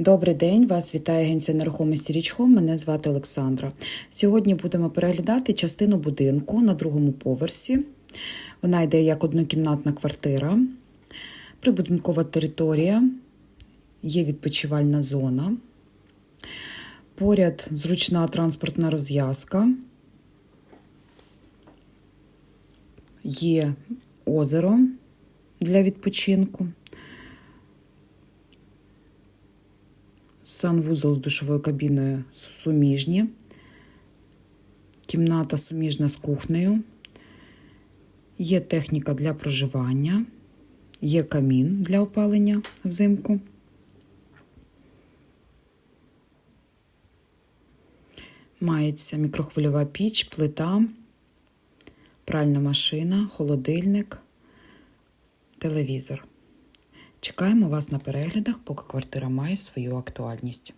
Добрий день, вас вітає агенція нерухомості Річхом. Мене звати Олександра. Сьогодні будемо переглядати частину будинку на другому поверсі. Вона йде як однокімнатна квартира, прибудинкова територія, є відпочивальна зона. Поряд зручна транспортна розв'язка. Є озеро для відпочинку. Санвузол з душовою кабіною суміжні, кімната суміжна з кухнею, є техніка для проживання, є камін для опалення взимку. Мається мікрохвильова піч, плита, пральна машина, холодильник, телевізор. Чекаємо вас на переглядах, поки квартира має свою актуальність.